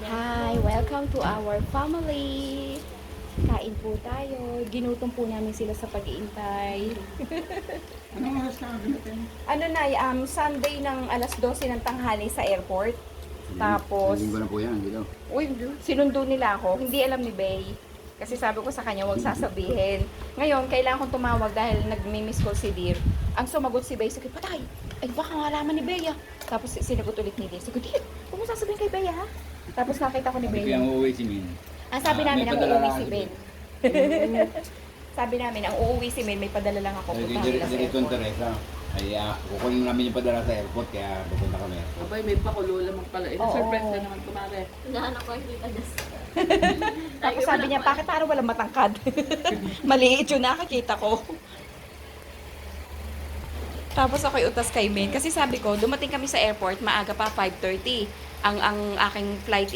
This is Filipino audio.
Hi, welcome to our family. Kain po tayo. Ginutom po namin sila sa pag-iintay. Anong oras ka natin? Ano na, um, Sunday ng alas 12 ng tanghali sa airport. Tapos, Linggo na po yan, dito. uy, sinundo nila ako. Hindi alam ni Bay. Kasi sabi ko sa kanya, huwag sasabihin. Ngayon, kailangan kong tumawag dahil nagmi-miss call si Dear. Ang sumagot si Bay, sabi, patay. Ay, baka malaman ni Bea. Tapos sinagot ulit ni Dear. Ko, Dear, huwag mo sasabihin kay Bea, ha? Tapos nakita ko ni Sabi ko yung uuwi si Min. Ang sabi Ah, namin, may ang padala uuwi si Ben. sabi namin, ang uuwi si Ben, may padala lang ako. Sabi Punta ko, nila sa airport. Teresa. Ay, ah, kukunin namin yung padala sa airport, kaya pupunta kami. Abay, may pakulo lamang pala. Ito, Oo. surprise na naman kumare. Hinahanap ko yung kita das. Tapos sabi niya, bakit parang walang matangkad? Maliit yun, nakakita ko. Tapos ako'y utas kay Men. Kasi sabi ko, dumating kami sa airport, maaga pa, 5.30. Ang, ang aking flight